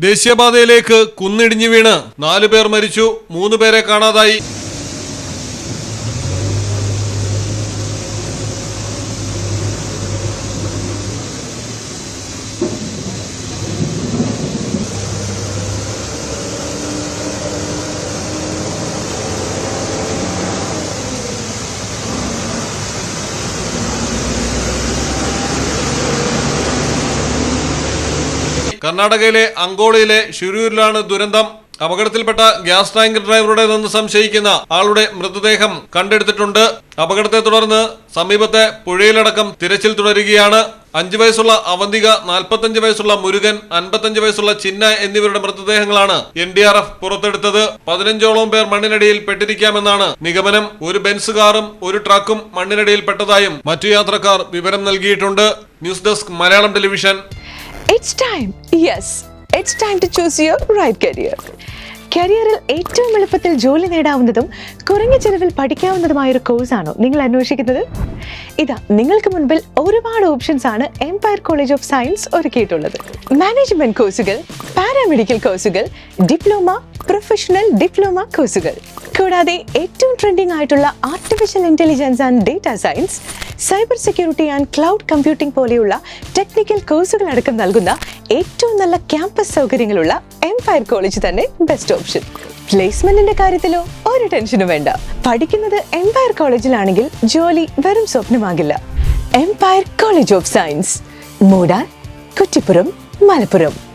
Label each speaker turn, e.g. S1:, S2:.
S1: ദേശീയപാതയിലേക്ക് കുന്നിടിഞ്ഞു വീണ് നാലു പേർ മരിച്ചു മൂന്ന് പേരെ കാണാതായി. കർണാടകയിലെ അങ്കോളയിലെ ഷിരൂരിലാണ് ദുരന്തം. അപകടത്തിൽപ്പെട്ട ഗ്യാസ് ടാങ്കർ ഡ്രൈവറുടേതെന്ന് സംശയിക്കുന്ന ആളുടെ മൃതദേഹം കണ്ടെടുത്തിട്ടുണ്ട്. അപകടത്തെ തുടർന്ന് സമീപത്തെ പുഴയിലടക്കം തിരച്ചിൽ തുടരുകയാണ്. അഞ്ചു വയസ്സുള്ള അവന്തിക നാൽപ്പത്തഞ്ച് വയസ്സുള്ള മുരുകൻ അൻപത്തഞ്ച് വയസ്സുള്ള ചിന്ന എന്നിവരുടെ മൃതദേഹങ്ങളാണ് എൻ ഡി ആർ എഫ് പുറത്തെടുത്തത്. പതിനഞ്ചോളം പേർ മണ്ണിനടിയിൽ പെട്ടിരിക്കാമെന്നാണ് നിഗമനം. ഒരു ബെൻസ് കാറും ഒരു ട്രക്കും മണ്ണിനടിയിൽ പെട്ടതായും മറ്റു യാത്രക്കാർ വിവരം നൽകിയിട്ടുണ്ട്. News desk Malayalam television.
S2: It's time yes it's time to choose your right career കരിയറിൽ ഏറ്റവും എളുപ്പത്തിൽ ജോലി നേടാവുന്നതും കുറഞ്ഞ ചെലവിൽ പഠിക്കാവുന്നതുമായ ഒരു കോഴ്സാണോ നിങ്ങൾ അന്വേഷിക്കുന്നത്? ഇതാ നിങ്ങൾക്ക് മുൻപിൽ ഒരുപാട് ഓപ്ഷൻസ് ആണ് എംപയർ കോളേജ് ഓഫ് സയൻസ് ഒരുക്കിയിട്ടുള്ളത്. മാനേജ്മെന്റ് കോഴ്സുകൾ പാരാമെഡിക്കൽ കോഴ്സുകൾ ഡിപ്ലോമ പ്രൊഫഷണൽ ഡിപ്ലോമ കോഴ്സുകൾ കൂടാതെ ഏറ്റവും ട്രെൻഡിംഗ് ആയിട്ടുള്ള artificial intelligence and data science cyber security and cloud computing പോലെയുള്ള ടെക്നിക്കൽ കോഴ്സുകൾ അടക്കം നൽകുന്ന ഏറ്റവും നല്ല ക്യാമ്പസ് സൗകര്യങ്ങളുള്ള എംപയർ കോളേജ് തന്നെ ബെസ്റ്റ് ഓപ്ഷൻ പ്ലേസ്മെന്റിന്റെ കാര്യത്തിലോ ഒരു ടെൻഷനും വേണ്ട. പഠിക്കുന്നത് എംപയർ കോളേജിലാണെങ്കിൽ ജോലി വെറും സ്വപ്നമാകില്ല. Empire college of science Moodal Kuttippuram Malappuram.